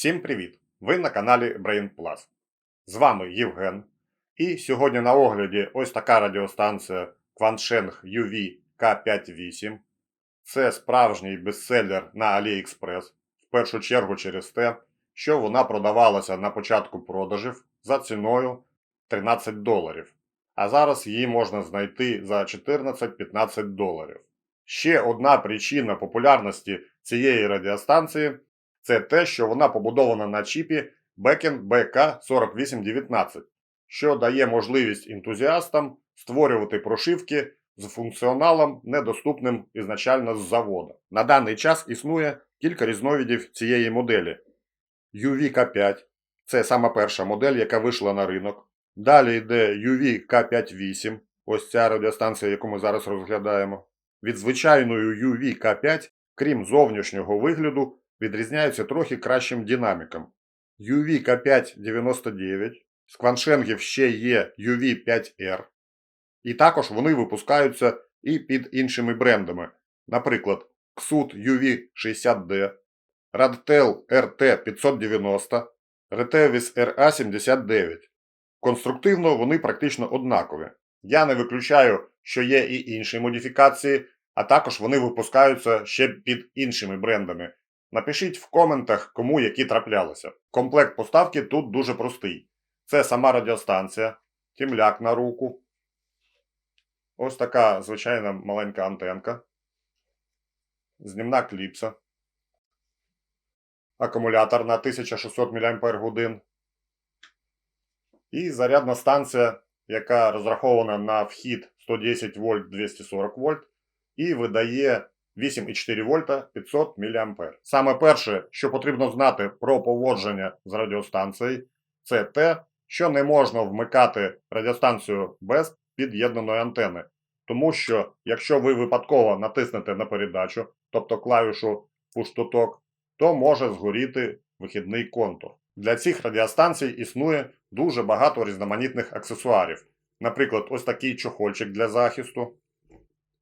Всім привіт! Ви на каналі Brain Plus. З вами Євген. І сьогодні на огляді ось така радіостанція Quansheng UV K58. Це справжній бестселер на AliExpress, в першу чергу через те, що вона продавалася на початку продажів за ціною 13 доларів. А зараз її можна знайти за 14-15 доларів. Ще одна причина популярності цієї радіостанції це те, що вона побудована на чіпі Beacon BK4819, що дає можливість ентузіастам створювати прошивки з функціоналом, недоступним ізначально з заводу. На даний час існує кілька різновидів цієї моделі. UV-K5 це сама перша модель, яка вийшла на ринок. Далі йде UV-K58, ось ця радіостанція, яку ми зараз розглядаємо. Від звичайної UV-K5, крім зовнішнього вигляду, відрізняються трохи кращим динаміком. UV-K599, з кваншенгів ще є UV5R. І також вони випускаються і під іншими брендами, наприклад, Xut UV60D, Radtel RT590, Retevis RA79. Конструктивно вони практично однакові. Я не виключаю, що є і інші модифікації, а також вони випускаються ще під іншими брендами. Напишіть в коментах, кому які траплялися. Комплект поставки тут дуже простий. Це сама радіостанція, тімляк на руку. Ось така звичайна маленька антенка. Знімна кліпса. Акумулятор на 1600 мАч. І зарядна станція, яка розрахована на вхід 110 вольт 240 вольт і видає 8,4 вольта 500 мА. Саме перше, що потрібно знати про поводження з радіостанцією, це те, що не можна вмикати радіостанцію без під'єднаної антени. Тому що, якщо ви випадково натиснете на передачу, тобто клавішу push-to-talk, то може згоріти вихідний контур. Для цих радіостанцій існує дуже багато різноманітних аксесуарів. Наприклад, ось такий чохольчик для захисту,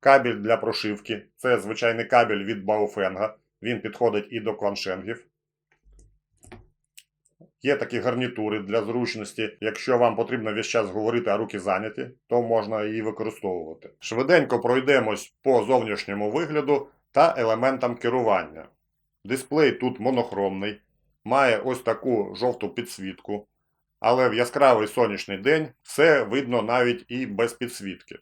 кабель для прошивки. Це звичайний кабель від Baofeng. Він підходить і до кваншенгів. Є такі гарнітури для зручності. Якщо вам потрібно весь час говорити, а руки зайняті, то можна її використовувати. Швиденько пройдемось по зовнішньому вигляду та елементам керування. Дисплей тут монохромний, має ось таку жовту підсвітку, але в яскравий сонячний день все видно навіть і без підсвітки.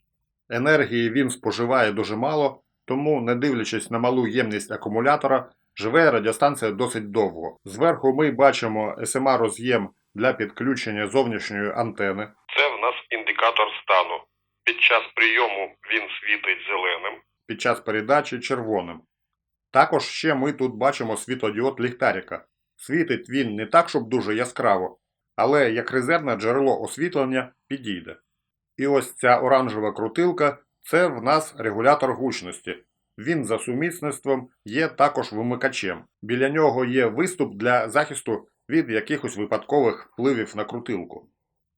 Енергії він споживає дуже мало, тому, не дивлячись на малу ємність акумулятора, живе радіостанція досить довго. Зверху ми бачимо SMA роз'єм для підключення зовнішньої антени. Це в нас індикатор стану. Під час прийому він світить зеленим. під час передачі червоним. Також ще ми тут бачимо світодіод ліхтарика. Світить він не так, щоб дуже яскраво, але як резервне джерело освітлення підійде. І ось ця оранжева крутилка це в нас регулятор гучності. Він за сумісництвом є також вимикачем. Біля нього є виступ для захисту від якихось випадкових впливів на крутилку.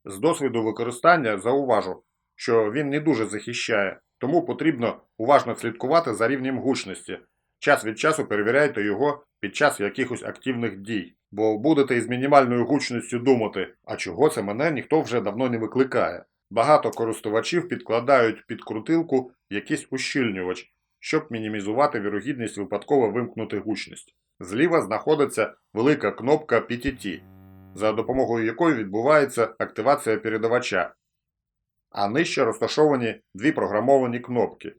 З досвіду використання зауважу, що він не дуже захищає, тому потрібно уважно слідкувати за рівнем гучності. Час від часу перевіряйте його під час якихось активних дій, бо будете із мінімальною гучністю думати, а чого це мене ніхто вже давно не викликає. Багато користувачів підкладають під крутилку якийсь ущільнювач, щоб мінімізувати вірогідність випадково вимкнути гучність. Зліва знаходиться велика кнопка PTT, за допомогою якої відбувається активація передавача, а нижче розташовані дві програмовані кнопки.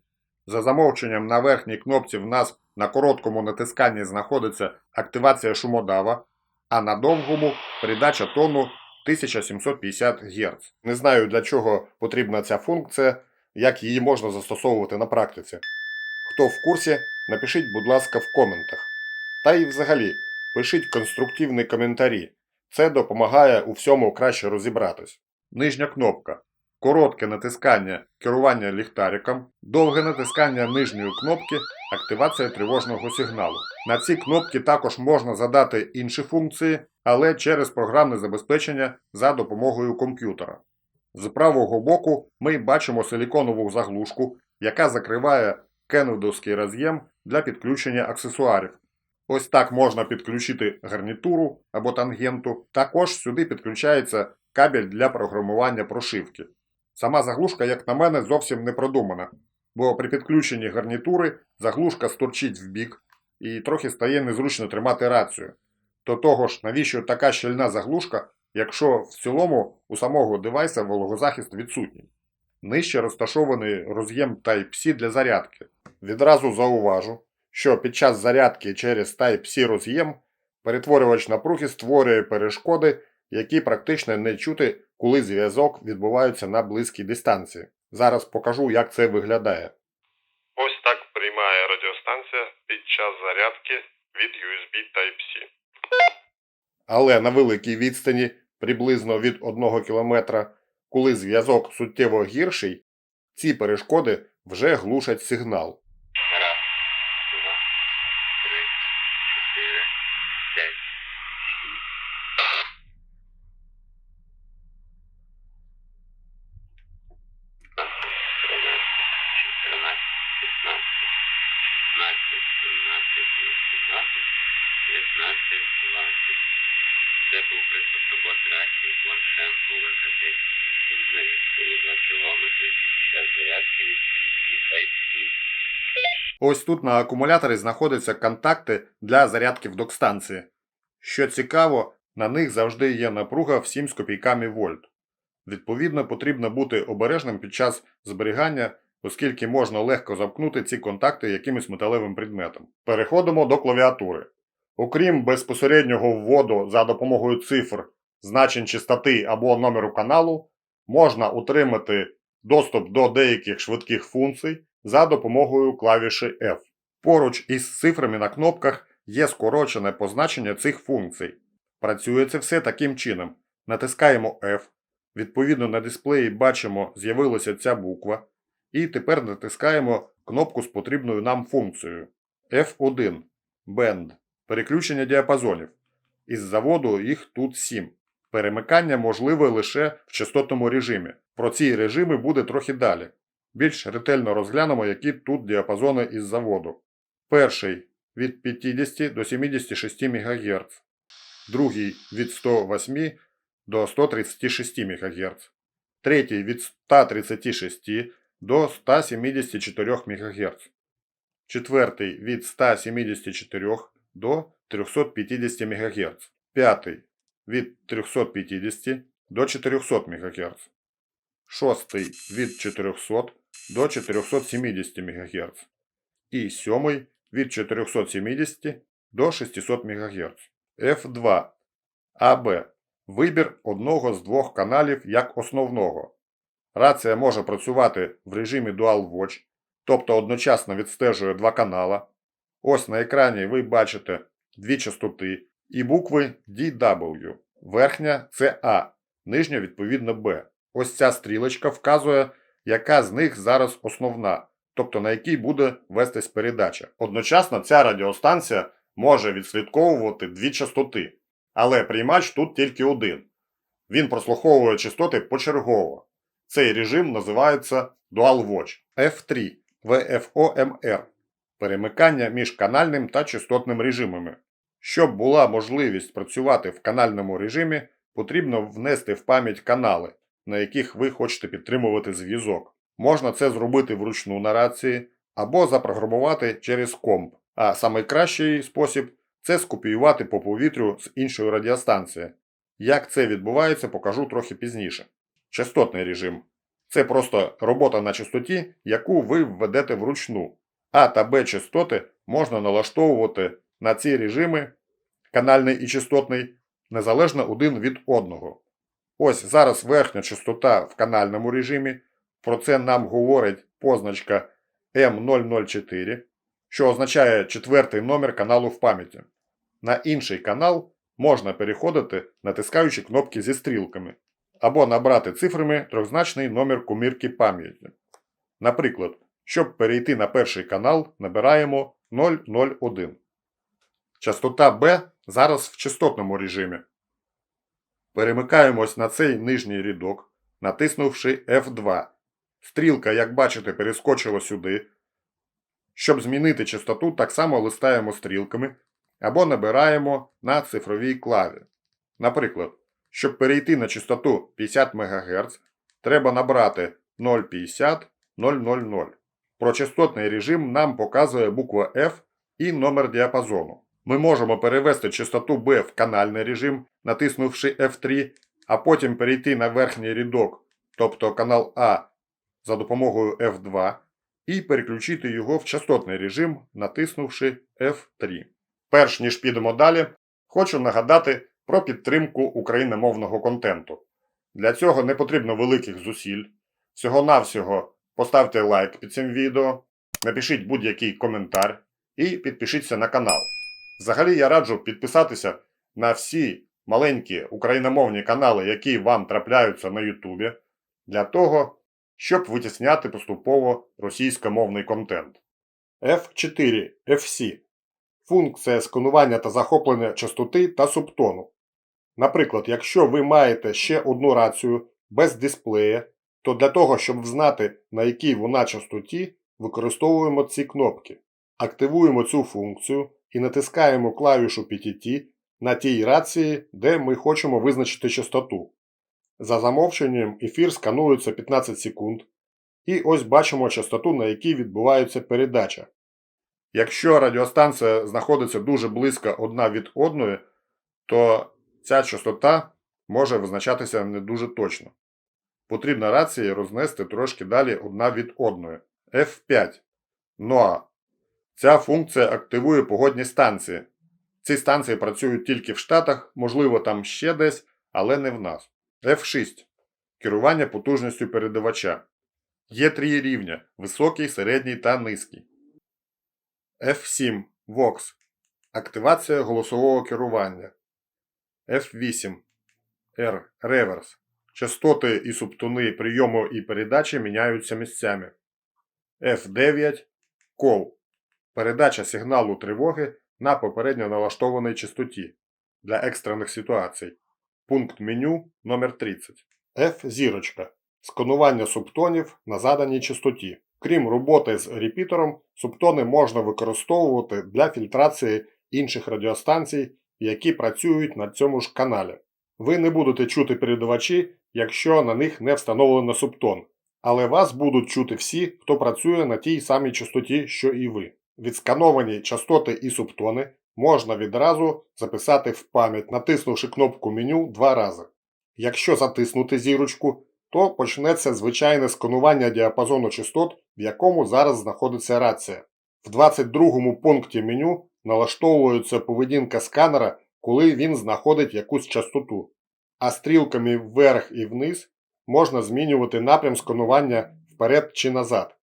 За замовченням на верхній кнопці в нас на короткому натисканні знаходиться активація шумодава, а на довгому передача тону 1750 Гц. Не знаю для чого потрібна ця функція, як її можна застосовувати на практиці. Хто в курсі, напишіть, будь ласка, в коментах. Та й взагалі, пишіть конструктивні коментарі. Це допомагає у всьому краще розібратись. Нижня кнопка. Коротке натискання керування ліхтариком, довге натискання нижньої кнопки активація тривожного сигналу. На ці кнопки також можна задати інші функції, але через програмне забезпечення за допомогою комп'ютера. З правого боку ми бачимо силіконову заглушку, яка закриває кенведовський роз'єм для підключення аксесуарів. Ось так можна підключити гарнітуру або тангенту. Також сюди підключається кабель для програмування прошивки. Сама заглушка, як на мене, зовсім не продумана, бо при підключенні гарнітури заглушка стурчить в бік і трохи стає незручно тримати рацію. До того ж, навіщо така щільна заглушка, якщо в цілому у самого девайса вологозахист відсутній? Нижче розташований роз'єм Type-C для зарядки. Відразу зауважу, що під час зарядки через Type-C роз'єм перетворювач напруги створює перешкоди, які практично не чути, коли зв'язок відбувається на близькій дистанції. Зараз покажу, як це виглядає. Ось так приймає радіостанція під час зарядки від USB Type-C. Але на великій відстані, приблизно від 1 км, коли зв'язок суттєво гірший, ці перешкоди вже глушать сигнал. Раз, два, три, чотири, п'ять, шість. Тринадцять, чотирнадцять, п'ятнадцять, шістнадцять, сімнадцять, вісімнадцять, дев'ятнадцять, двадцять. Це був приклад роботи рації Бланшен УВКТ 8 на відстані 2 км під час зарядки від USB Type-C. Ось тут на акумуляторі знаходяться контакти для зарядки в док-станції. Що цікаво, на них завжди є напруга в 7 з копійками вольт. Відповідно, потрібно бути обережним під час зберігання, оскільки можна легко замкнути ці контакти якимось металевим предметом. Переходимо до клавіатури. Окрім безпосереднього вводу за допомогою цифр, значень частоти або номеру каналу, можна утримати доступ до деяких швидких функцій за допомогою клавіші F. Поруч із цифрами на кнопках є скорочене позначення цих функцій. Працює це все таким чином. Натискаємо F. Відповідно на дисплеї бачимо, з'явилася ця буква. І тепер натискаємо кнопку з потрібною нам функцією. F1 Band. Переключення діапазонів. Із заводу їх тут 7. Перемикання можливе лише в частотному режимі. Про ці режими буде трохи далі. Більш ретельно розглянемо, які тут діапазони із заводу. Перший від 50 до 76 МГц, другий від 108 до 136 МГц, третій від 136 до 174 МГц, четвертий від 174 до 350 МГц, п'ятий від 350 до 400 МГц, шостий від 400 до 470 МГц і сьомий від 470 до 600 МГц. F2 AB вибір одного з двох каналів як основного. Рація може працювати в режимі Dual Watch, тобто одночасно відстежує два канала. Ось на екрані ви бачите дві частоти і букви DW. Верхня це А, нижня відповідно Б. Ось ця стрілочка вказує, яка з них зараз основна, тобто на якій буде вестись передача. Одночасно ця радіостанція може відслідковувати дві частоти, але приймач тут тільки один. Він прослуховує частоти почергово. Цей режим називається Dual Watch F3 VFOMR перемикання між канальним та частотним режимами. Щоб була можливість працювати в канальному режимі, потрібно внести в пам'ять канали, на яких ви хочете підтримувати зв'язок. Можна це зробити вручну на рації або запрограмувати через комп. А найкращий спосіб це скопіювати по повітрю з іншої радіостанції. Як це відбувається, покажу трохи пізніше. Частотний режим це просто робота на частоті, яку ви введете вручну. А та Б частоти можна налаштовувати на ці режими, канальний і частотний, незалежно один від одного. Ось зараз верхня частота в канальному режимі. Про це нам говорить позначка M004, що означає четвертий номер каналу в пам'яті. На інший канал можна переходити, натискаючи кнопки зі стрілками, або набрати цифрами трьохзначний номер комірки пам'яті. Наприклад, щоб перейти на перший канал, набираємо 001. Частота B зараз в частотному режимі. Перемикаємось на цей нижній рядок, натиснувши F2. Стрілка, як бачите, перескочила сюди. Щоб змінити частоту, так само листаємо стрілками або набираємо на цифровій клаві. Наприклад, щоб перейти на частоту 50 МГц, треба набрати 050 000. Прочастотний режим нам показує буква F і номер діапазону. Ми можемо перевести частоту B в канальний режим, натиснувши F3, а потім перейти на верхній рядок, тобто канал А за допомогою F2, і переключити його в частотний режим, натиснувши F3. Перш ніж підемо далі, хочу нагадати про підтримку україномовного контенту. Для цього не потрібно великих зусиль. Всього-навсього поставте лайк під цим відео, напишіть будь-який коментар і підпишіться на канал. Взагалі я раджу підписатися на всі маленькі україномовні канали, які вам трапляються на Ютубі, для того, щоб витісняти поступово російськомовний контент. F4 FC функція сканування та захоплення частоти та субтону. Наприклад, якщо ви маєте ще одну рацію без дисплея, то для того, щоб знати, на якій вона частоті, використовуємо ці кнопки. Активуємо цю функцію і натискаємо клавішу PTT на тій рації, де ми хочемо визначити частоту. За замовченням ефір сканується 15 секунд. І ось бачимо частоту, на якій відбувається передача. Якщо радіостанція знаходиться дуже близько одна від одної, то ця частота може визначатися не дуже точно. Потрібно рації рознести трошки далі одна від одної. F5. NOAA. Ця функція активує погодні станції. Ці станції працюють тільки в Штатах, можливо, там ще десь, але не в нас. F6. Керування потужністю передавача. Є три рівня: високий, середній та низький. F7 VOX. Активація голосового керування. F8 R Reverse. Частоти і субтони прийому і передачі міняються місцями. F9 Call. Передача сигналу тривоги на попередньо налаштованій частоті для екстрених ситуацій. Пункт меню номер 30 F зірочка. Сканування субтонів на заданій частоті. Крім роботи з репітером, субтони можна використовувати для фільтрації інших радіостанцій, які працюють на цьому ж каналі. Ви не будете чути передавачі, якщо на них не встановлено субтон, але вас будуть чути всі, хто працює на тій самій частоті, що і ви. Відскановані частоти і субтони можна відразу записати в пам'ять, натиснувши кнопку меню два рази. Якщо затиснути зірочку, то почнеться звичайне сканування діапазону частот, в якому зараз знаходиться рація. В 22 пункті меню налаштовується поведінка сканера, коли він знаходить якусь частоту. А стрілками вверх і вниз можна змінювати напрям сканування вперед чи назад.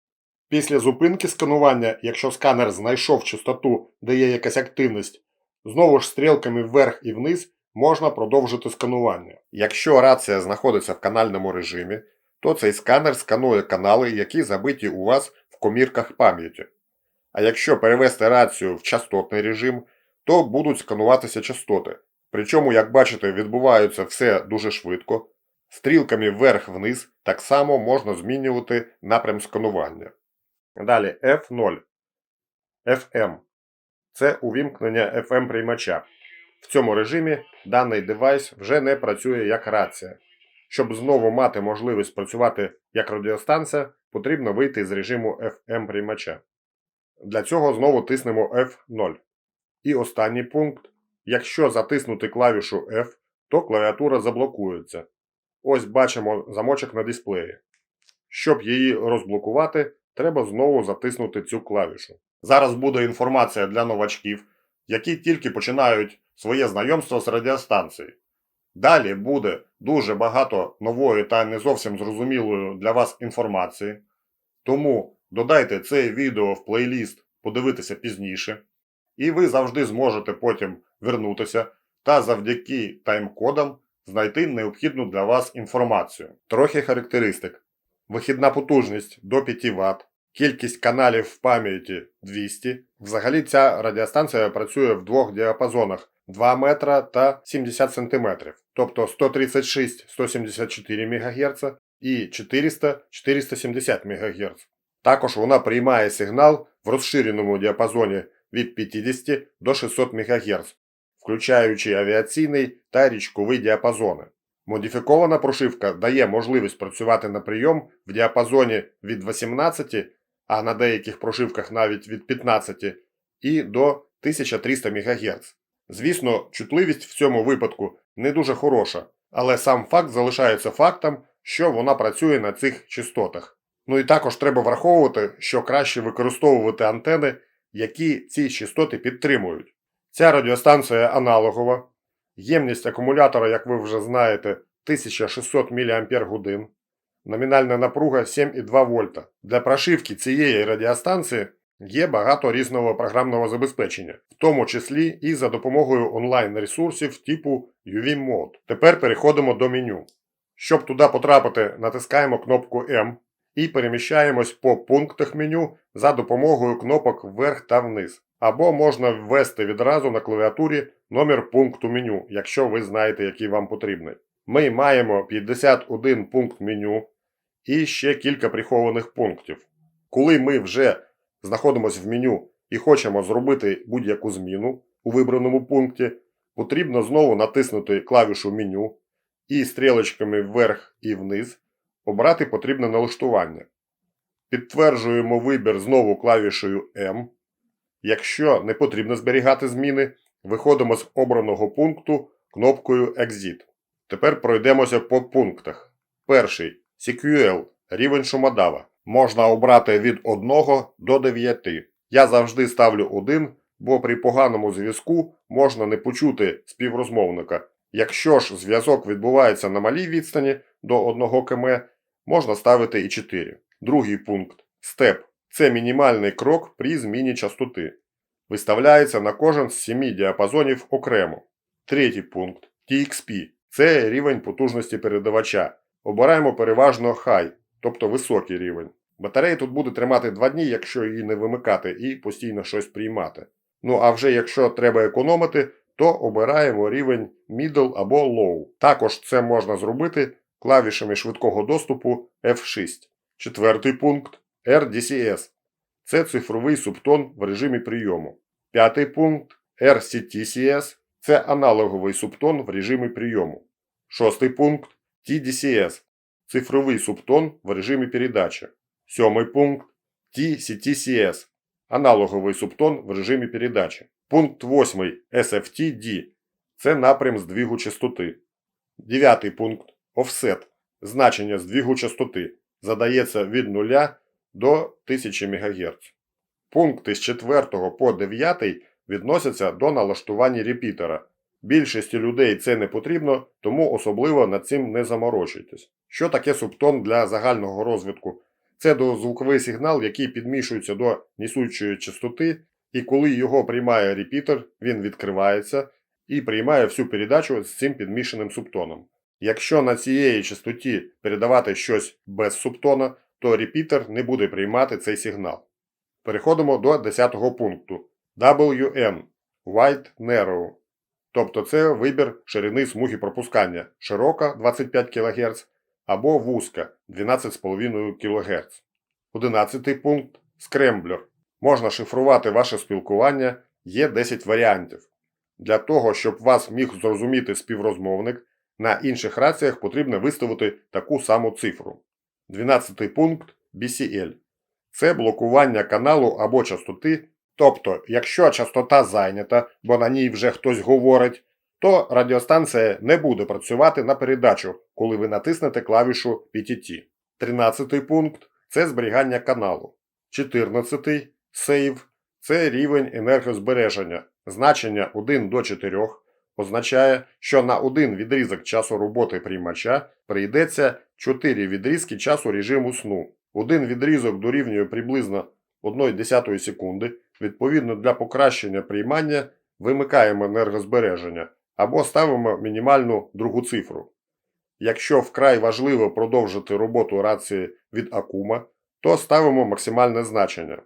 Після зупинки сканування, якщо сканер знайшов частоту, де є якась активність, знову ж стрілками вверх і вниз можна продовжити сканування. Якщо рація знаходиться в канальному режимі, то цей сканер сканує канали, які забиті у вас в комірках пам'яті. А якщо перевести рацію в частотний режим, то будуть скануватися частоти. Причому, як бачите, відбувається все дуже швидко. Стрілками вверх-вниз так само можна змінювати напрям сканування. Далі F0. FM. Це увімкнення FM приймача. В цьому режимі даний девайс вже не працює як рація. Щоб знову мати можливість працювати як радіостанція, потрібно вийти з режиму FM приймача. Для цього знову тиснемо F0. І останній пункт. Якщо затиснути клавішу F, то клавіатура заблокується. Ось бачимо замочок на дисплеї. Щоб її розблокувати, треба знову затиснути цю клавішу. Зараз буде інформація для новачків, які тільки починають своє знайомство з радіостанцією. Далі буде дуже багато нової та не зовсім зрозумілої для вас інформації. Тому додайте це відео в плейліст подивитися пізніше, і ви завжди зможете потім вернутися та завдяки тайм-кодам знайти необхідну для вас інформацію. Трохи характеристик. Вихідна потужність до 5 Вт, кількість каналів в пам'яті 200. Взагалі ця радіостанція працює в двох діапазонах 2 метра та 70 см, тобто 136-174 МГц і 400-470 МГц. Також вона приймає сигнал в розширеному діапазоні від 50 до 600 МГц, включаючи авіаційний та річковий діапазони. Модифікована прошивка дає можливість працювати на прийом в діапазоні від 18, а на деяких прошивках навіть від 15 і до 1300 МГц. Звісно, чутливість в цьому випадку не дуже хороша, але сам факт залишається фактом, що вона працює на цих частотах. Ну і також треба враховувати, що краще використовувати антени, які ці частоти підтримують. Ця радіостанція аналогова, ємність акумулятора, як ви вже знаєте, 1600 мАч, номінальна напруга 7,2 вольта. Для прошивки цієї радіостанції є багато різного програмного забезпечення, в тому числі і за допомогою онлайн-ресурсів типу UV Mode. Тепер переходимо до меню. Щоб туди потрапити, натискаємо кнопку М і переміщаємось по пунктах меню за допомогою кнопок вверх та вниз. Або можна ввести відразу на клавіатурі номер пункту меню, якщо ви знаєте, який вам потрібний. Ми маємо 51 пункт меню і ще кілька прихованих пунктів. Коли ми вже знаходимося в меню і хочемо зробити будь-яку зміну у вибраному пункті, потрібно знову натиснути клавішу меню і стрілочками вверх і вниз обрати потрібне налаштування. Підтверджуємо вибір знову клавішею М. Якщо не потрібно зберігати зміни, виходимо з обраного пункту кнопкою Exit. Тепер пройдемося по пунктах. Перший CQL рівень шумодава. Можна обрати від 1 до 9. Я завжди ставлю 1, бо при поганому зв'язку можна не почути співрозмовника. Якщо ж зв'язок відбувається на малій відстані до 1 км, можна ставити і 4. Другий пункт Степ це мінімальний крок при зміні частоти. Виставляється на кожен з 7 діапазонів окремо. Третій пункт TXP це рівень потужності передавача. Обираємо переважно High, тобто високий рівень. Батарея тут буде тримати 2 дні, якщо її не вимикати і постійно щось приймати. Ну а вже якщо треба економити, то обираємо рівень Middle або Low. Також це можна зробити клавішами швидкого доступу F6. Четвертий пункт RDCS. Це цифровий субтон в режимі прийому. П'ятий пункт RCTCS. Це аналоговий субтон в режимі прийому. Шостий пункт TDCS. Цифровий субтон в режимі передачі. Сьомий пункт TCTCS. Аналоговий субтон в режимі передачі. Пункт 8 SFTD. Це напрям здвигу частоти. Дев'ятий пункт Offset. Значення здвигу частоти. Задається від 0 до 1000 МГц. Пункти з 4 по 9 відносяться до налаштування репітера. Більшості людей це не потрібно, тому особливо над цим не заморочуйтесь. Що таке субтон для загального розвитку? Це дозвуковий сигнал, який підмішується до несучої частоти, і коли його приймає репітер, він відкривається і приймає всю передачу з цим підмішаним субтоном. Якщо на цієї частоті передавати щось без субтона, то репітер не буде приймати цей сигнал. Переходимо до 10 пункту. WN Wide Narrow. Тобто це вибір ширини смуги пропускання широка 25 кГц або вузька 12,5 кГц. 11 пункт Скремблер. Можна шифрувати ваше спілкування, є 10 варіантів. Для того, щоб вас міг зрозуміти співрозмовник, на інших раціях потрібно виставити таку саму цифру. 12 пункт BCL. Це блокування каналу або частоти. Тобто, якщо частота зайнята, бо на ній вже хтось говорить, то радіостанція не буде працювати на передачу, коли ви натиснете клавішу PTT. 13 пункт це зберігання каналу. 14 Save це рівень енергозбереження. Значення 1 до 4 означає, що на один відрізок часу роботи приймача прийдеться 4 відрізки часу режиму сну. Один відрізок дорівнює приблизно 1,1 секунди. Відповідно для покращення приймання вимикаємо енергозбереження або ставимо мінімальну другу цифру. Якщо вкрай важливо продовжити роботу рації від акума, то ставимо максимальне значення.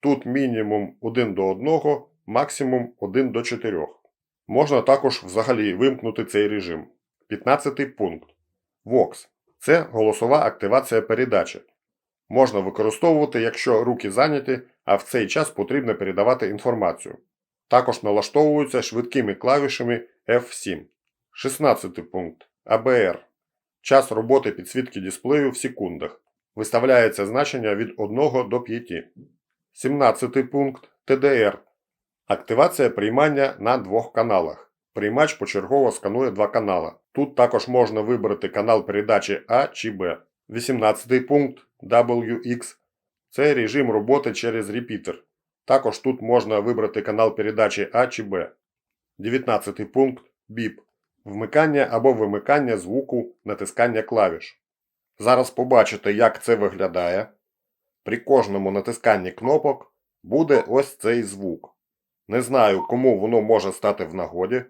Тут мінімум 1 до 1, максимум 1 до 4. Можна також взагалі вимкнути цей режим. 15 пункт. VOX – це голосова активація передачі. Можна використовувати, якщо руки зайняті, а в цей час потрібно передавати інформацію. Також налаштовуються швидкими клавішами F7. 16 пункт. АБР. Час роботи підсвітки дисплею в секундах. Виставляється значення від 1 до 5. 17 пункт. ТДР. Активація приймання на двох каналах. Приймач почергово сканує два канала. Тут також можна вибрати канал передачі А чи Б. 18 пункт WX. Це режим роботи через репітер. Також тут можна вибрати канал передачі А чи Б. 19 пункт БІП. Вмикання або вимикання звуку натискання клавіш. Зараз побачите, як це виглядає. При кожному натисканні кнопок буде ось цей звук. Не знаю, кому воно може стати в нагоді.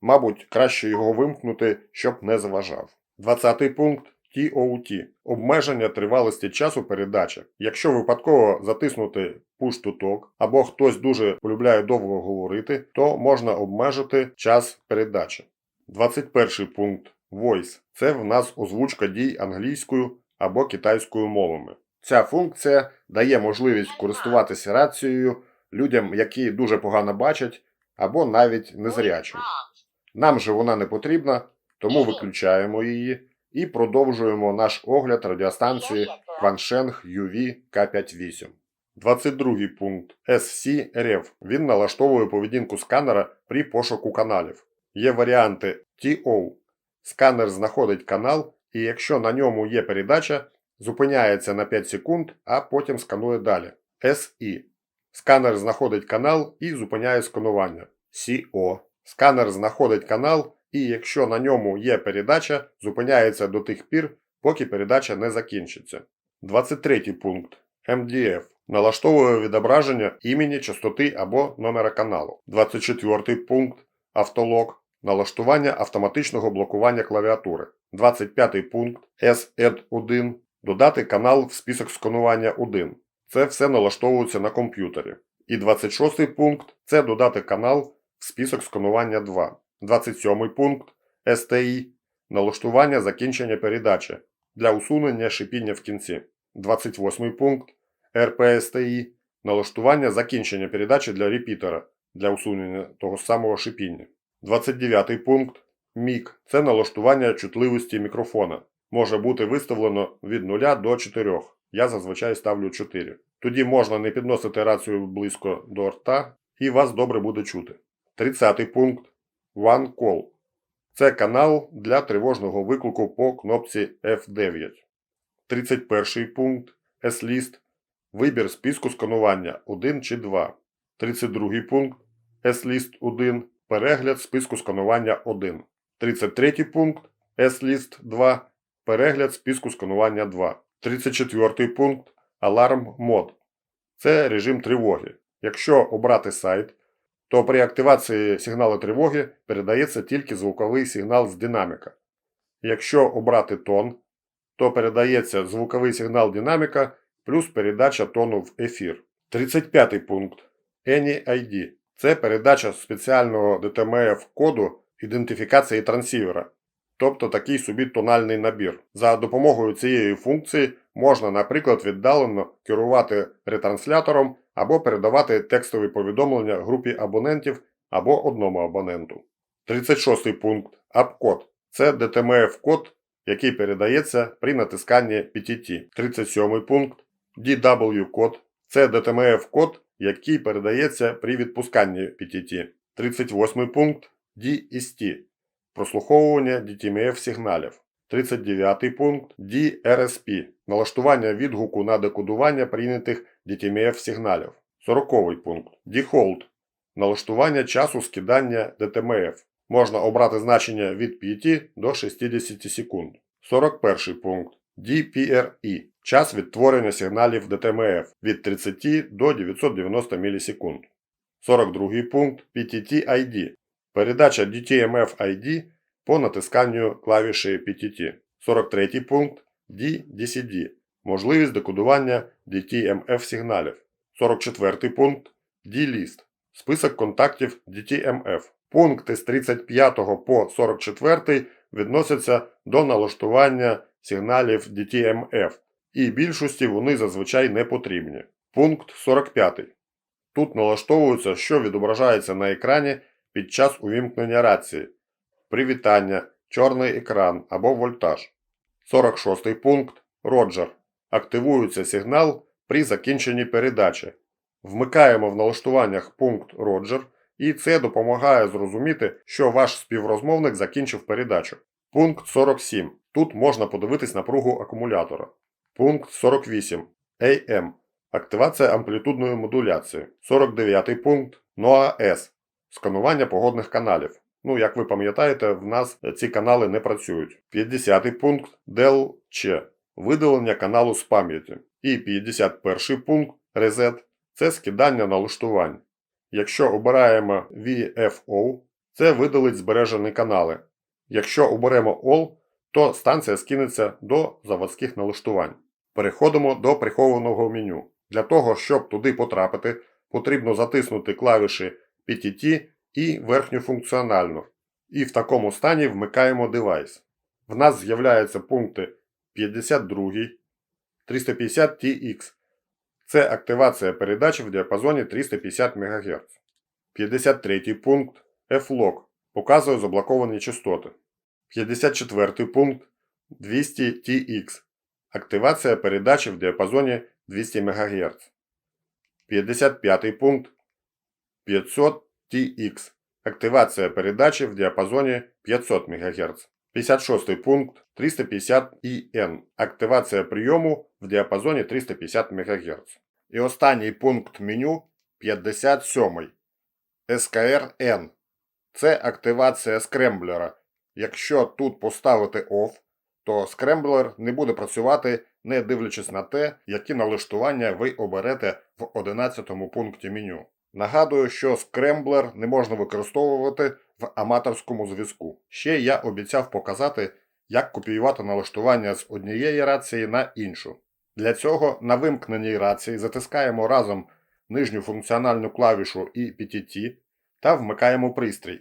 Мабуть, краще його вимкнути, щоб не заважав. 20 пункт TOT. Обмеження тривалості часу передачі. Якщо випадково затиснути push to talk, або хтось дуже полюбляє довго говорити, то можна обмежити час передачі. 21 пункт Voice. Це в нас озвучка дій англійською або китайською мовами. Ця функція дає можливість користуватися рацією людям, які дуже погано бачать, або навіть незрячим. Нам же вона не потрібна, тому виключаємо її і продовжуємо наш огляд радіостанції Кваншенг UV К58. 22 пункт SC RF. Він налаштовує поведінку сканера при пошуку каналів. Є варіанти TO. Сканер знаходить канал, і якщо на ньому є передача, зупиняється на 5 секунд, а потім сканує далі. SI. Сканер знаходить канал і зупиняє сканування. CO. Сканер знаходить канал, і якщо на ньому є передача, зупиняється до тих пір, поки передача не закінчиться. 23 пункт. MDF. Налаштовує відображення імені, частоти або номера каналу. 24 пункт. Автолог. Налаштування автоматичного блокування клавіатури. 25 пункт. SED1. Додати канал в список сканування 1. Це все налаштовується на комп'ютері. І 26 пункт це додати канал в список сканування 2. 27 пункт STI налаштування закінчення передачі для усунення шипіння в кінці. 28 пункт RPSTI налаштування закінчення передачі для репітера для усунення того самого шипіння. 29 пункт МІК це налаштування чутливості мікрофона. Може бути виставлено від 0 до 4. Я зазвичай ставлю 4. Тоді можна не підносити рацію близько до рта і вас добре буде чути. 30 пункт One Call. Це канал для тривожного виклику по кнопці F9. 31 пункт S-List. Вибір списку сканування 1 чи 2. 32 пункт S-List 1. Перегляд списку сканування 1. 33 пункт S-List 2. Перегляд списку сканування 2. 34 пункт Alarm Mode. Це режим тривоги. Якщо обрати сайт, то при активації сигналу тривоги передається тільки звуковий сигнал з динаміка. Якщо обрати тон, то передається звуковий сигнал динаміка плюс передача тону в ефір. 35 пункт Any ID. Це передача спеціального DTMF коду ідентифікації трансівера, тобто такий собі тональний набір. За допомогою цієї функції можна, наприклад, віддалено керувати ретранслятором або передавати текстові повідомлення групі абонентів або одному абоненту. 36 пункт Апкод. Це DTMF-код, який передається при натисканні PTT. 37 пункт DW-код. Це DTMF-код, який передається при відпусканні PTT. 38 пункт DST. Прослуховування DTMF-сигналів. 39 пункт DRSP. Налаштування відгуку на декодування прийнятих DTMF-сигналів. 40 пункт Dehold. Налаштування часу скидання DTMF. Можна обрати значення від 5 до 60 секунд. 41 пункт DPRE. Час відтворення сигналів DTMF від 30 до 990 мілісекунд. 42 пункт PTT-ID. Передача DTMF ID по натисканню клавіші PTT. 43 пункт DDCD. Можливість декодування DTMF сигналів. 44 пункт D-List. Список контактів DTMF. Пункти з 35 по 44 відносяться до налаштування сигналів DTMF і більшості вони зазвичай не потрібні. Пункт 45. Тут налаштовується, що відображається на екрані під час увімкнення рації, привітання, чорний екран або вольтаж. 46 пункт Роджер. Активується сигнал при закінченні передачі. Вмикаємо в налаштуваннях пункт Роджер, і це допомагає зрозуміти, що ваш співрозмовник закінчив передачу. Пункт 47. Тут можна подивитись напругу акумулятора. Пункт 48. AM. Активація амплітудної модуляції. 49 пункт NOAA-S. Сканування погодних каналів. Ну, як ви пам'ятаєте, в нас ці канали не працюють. 50 пункт DEL-C. Видалення каналу з пам'яті. І 51 пункт Reset – це скидання налаштувань. Якщо обираємо VFO, це видалить збережені канали. Якщо оберемо All, то станція скинеться до заводських налаштувань. Переходимо до прихованого меню. Для того, щоб туди потрапити, потрібно затиснути клавіші PTT і верхню функціональну. І в такому стані вмикаємо девайс. В нас з'являються пункти 52, 350 TX. Це активація передач в діапазоні 350 МГц. 53 пункт F-Log показує заблоковані частоти. 54 пункт 200 TX. Активація передачі в діапазоні 200 МГц. 55 пункт 500 TX. Активація передачі в діапазоні 500 МГц. 56 пункт 350 IN. Активація прийому в діапазоні 350 МГц. І останній пункт меню 57. SKR-N. Це активація скремблера. Якщо тут поставити OFF, то скремблер не буде працювати, не дивлячись на те, які налаштування ви оберете в 11 пункті меню. Нагадую, що скремблер не можна використовувати в аматорському зв'язку. Ще я обіцяв показати, як копіювати налаштування з однієї рації на іншу. Для цього на вимкненій рації затискаємо разом нижню функціональну клавішу і PTT та вмикаємо пристрій.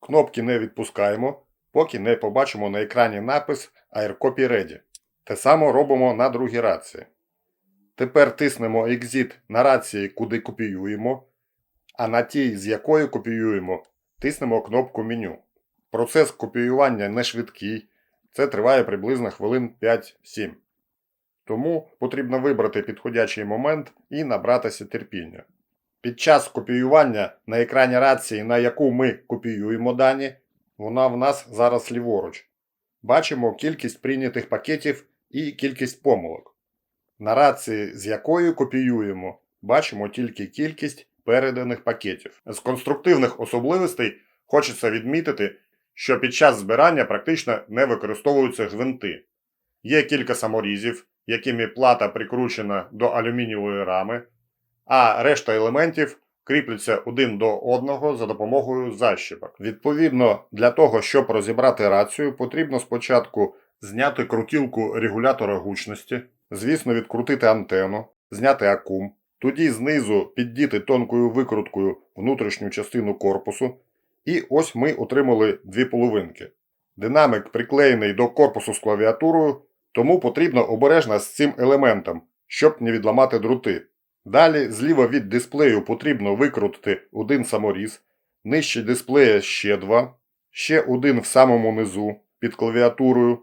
Кнопки не відпускаємо, поки не побачимо на екрані напис AirCopy Ready. Те саме робимо на другій рації. Тепер тиснемо Exit на рації, куди копіюємо, а на тій, з якої копіюємо, тиснемо кнопку меню. Процес копіювання не швидкий, це триває приблизно хвилин 5-7. Тому потрібно вибрати підходячий момент і набратися терпіння. Під час копіювання на екрані рації, на яку ми копіюємо дані, вона в нас зараз ліворуч. Бачимо кількість прийнятих пакетів і кількість помилок. На рації, з якою копіюємо, бачимо тільки кількість переданих пакетів. З конструктивних особливостей хочеться відмітити, що під час збирання практично не використовуються гвинти. Є кілька саморізів, якими плата прикручена до алюмінієвої рами, а решта елементів кріпляться один до одного за допомогою защіпок. Відповідно, для того, щоб розібрати рацію, потрібно спочатку зняти крутілку регулятора гучності, звісно, відкрутити антенну, зняти акум, тоді знизу піддіти тонкою викруткою внутрішню частину корпусу, і ось ми отримали дві половинки. Динамик приклеєний до корпусу з клавіатурою, тому потрібно обережно з цим елементом, щоб не відламати друти. Далі зліва від дисплею потрібно викрутити один саморіз, нижче дисплея ще два, ще один в самому низу під клавіатурою,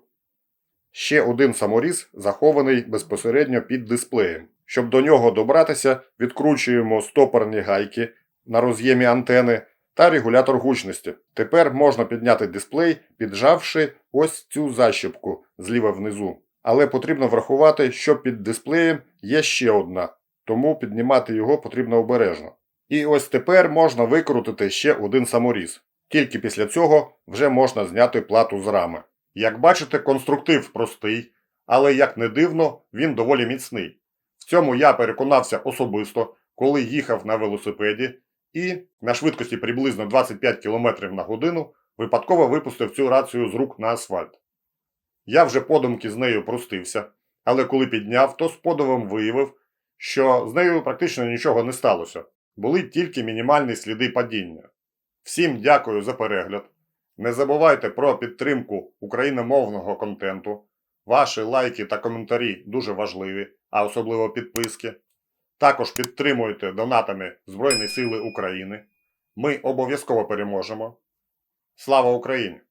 ще один саморіз захований безпосередньо під дисплеєм. Щоб до нього добратися, відкручуємо стопорні гайки на роз'ємі антени та регулятор гучності. Тепер можна підняти дисплей, піджавши ось цю защіпку зліва внизу. Але потрібно врахувати, що під дисплеєм є ще одна, тому піднімати його потрібно обережно. І ось тепер можна викрутити ще один саморіз. Тільки після цього вже можна зняти плату з рами. Як бачите, конструктив простий, але як не дивно, він доволі міцний. В цьому я переконався особисто, коли їхав на велосипеді і на швидкості приблизно 25 км на годину випадково випустив цю рацію з рук на асфальт. Я вже подумки з нею простився, але коли підняв, то з подивом виявив, що з нею практично нічого не сталося. Були тільки мінімальні сліди падіння. Всім дякую за перегляд. Не забувайте про підтримку україномовного контенту. Ваші лайки та коментарі дуже важливі, а особливо підписки. Також підтримуйте донатами Збройні Сили України. Ми обов'язково переможемо. Слава Україні!